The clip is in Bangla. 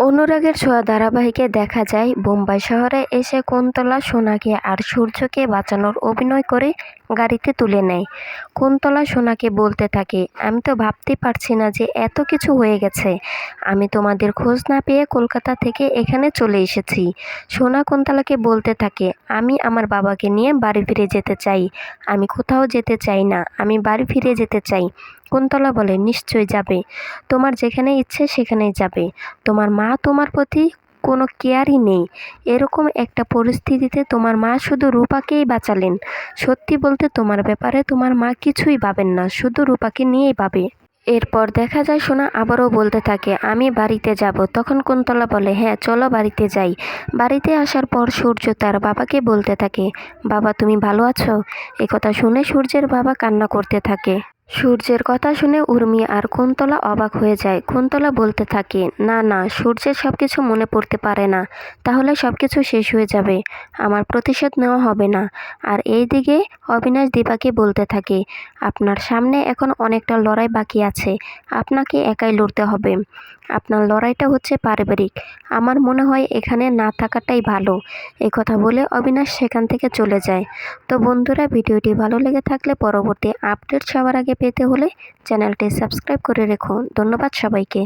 অনুরাগের ছোঁয়া ধারাবাহিকে দেখা যায়, বোম্বাই শহরে এসে কুন্তলা, সোনাকে আর সূর্যকে বাঁচানোর অভিনয় করে গাড়িতে তুলে নেয়। কুন্তলা, সোনাকে বলতে থাকে, আমি তো ভাবতে পারছি না যে এত কিছু হয়ে গেছে। আমি তোমাদের খোঁজ না পেয়ে কলকাতা থেকে এখানে চলে এসেছি। সোনা কুন্তলাকে বলতে থাকে, আমি আমার বাবাকে নিয়ে বাড়ি ফিরে যেতে চাই। আমি কোথাও যেতে চাই না, আমি বাড়ি ফিরে যেতে চাই। কুন্তলা বলে নিশ্চয় যাবে। তোমার যেখানে ইচ্ছে সেখানেই যাবে। তোমার মা তোমার প্রতি কোনো কেয়ারই নেই। এরকম একটা পরিস্থিতিতে তোমার মা শুধু রূপাকেই বাঁচালেন। সত্যি বলতে তোমার ব্যাপারে তোমার মা কিছুই ভাবেন না, শুধু রূপাকে নিয়েই ভাবে। এরপর দেখা যায় সোনা আবারও বলতে থাকে, আমি বাড়িতে যাব। তখন কুন্তলা বলে হ্যাঁ চলো বাড়িতে যাই। বাড়িতে আসার পর সূর্য তার বাবাকে বলতে থাকে, বাবা, তুমি ভালো আছো? কথা শুনে সূর্যের বাবা কান্না করতে থাকে। সূর্যের কথা শুনে উর্মি আর কুন্তলা অবাক হয়ে যায়। কুন্তলা বলতে থাকে, না না, সূর্যের সব কিছু মনে পড়তে পারে না। তাহলে সব কিছু শেষ হয়ে যাবে। আমার প্রতিশোধ নেওয়া হবে না। আর এই দিকে অবিনাশ দীপাকে বলতে থাকে, আপনার সামনে এখন অনেকটা লড়াই বাকি আছে। আপনাকে একাই লড়তে হবে। আপনার লড়াইটা হচ্ছে পারিবারিক। আমার মনে হয় এখানে না থাকাটাই ভালো। কথা বলে অবিনাশ সেখান থেকে চলে যায়। তো বন্ধুরা, ভিডিওটি ভালো লেগে থাকলে পরবর্তী আপডেট সবার আগে পেতে হলে চ্যানেলটি সাবস্ক্রাইব করে রেখুন। ধন্যবাদ সবাইকে।